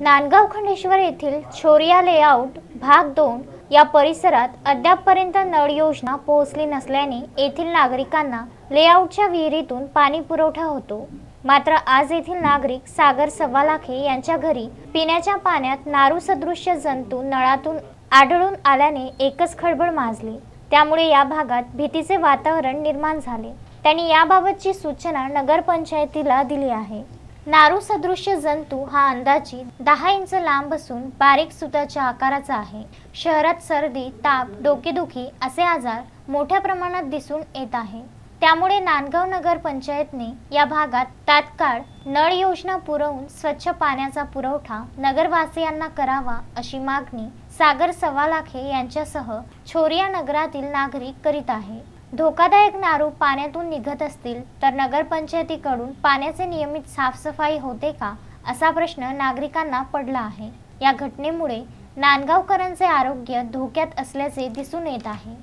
नांदगाव खंडेश्वर येथील छोरिया लेआउट भाग दोन या परिसरात अद्यापपर्यंत नळ योजना पोहोचली नसल्याने येथील नागरिकांना लेआउटच्या विहिरीतून पाणी पुरवठा होतो. मात्र आज येथील नागरिक सागर सव्वालाखे यांच्या घरी पिण्याच्या पाण्यात नारू सदृश्य जंतू नळातून आढळून आल्याने एकच खळबळ माजली. त्यामुळे या भागात भीतीचे वातावरण निर्माण झाले. त्यांनी याबाबतची सूचना नगरपंचायतीला दिली आहे. नारू सदृश्य जंतू हा अंदाजी दहा इंच लांब असून बारीक सुताच्या आकाराचा आहे. शहरात सर्दी ताप डोकेदुखी असे आजार मोठ्या प्रमाणात दिसून येत आहे. त्यामुळे नांदगाव नगर पंचायतने या भागात तात्काळ नळ योजना पुरवून स्वच्छ पाण्याचा पुरवठा नगरवासियांना करावा अशी मागणी सागर सवालाखे यांच्यासह छोरिया नगरातील नागरिक करीत आहे. धोकादायक नारू पाण्यातून निघत असतील तर नगरपंचायतीकडून पाण्याचे नियमित साफसफाई होते का असा प्रश्न नागरिकांना पडला आहे. या घटनेमुळे नांदगावकरांचे आरोग्य धोक्यात असल्याचे दिसून येत आहे.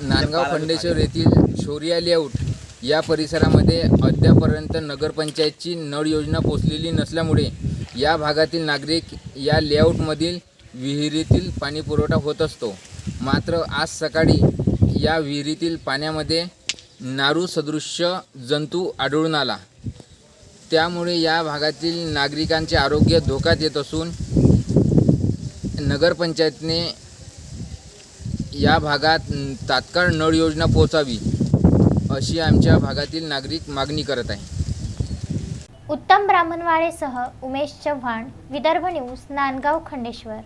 नांदगाव खंडेश्वर येथील शौर्या लेआउट या परिसरामध्ये अद्यापर्यंत नगरपंचायतची नळ योजना पोचलेली नसल्यामुळे या भागातील नागरिक या लेआउटमधील विहिरीतील पाणीपुरवठा होत असतो. मात्र आज सकाळी या विहिरीतील पाण्यामध्ये नारू सदृश्य जंतू आढळून आला. त्यामुळे या भागातील नागरिकांचे आरोग्य धोक्यात येत असून नगरपंचायतने या भागात तात्काळ नळ योजना पोहोचावी अशी आमच्या भागातील नागरिक मागणी करत आहे. उत्तम ब्राह्मणवाडेसह उमेश चव्हाण विदर्भ न्यूज नांदगाव खंडेश्वर.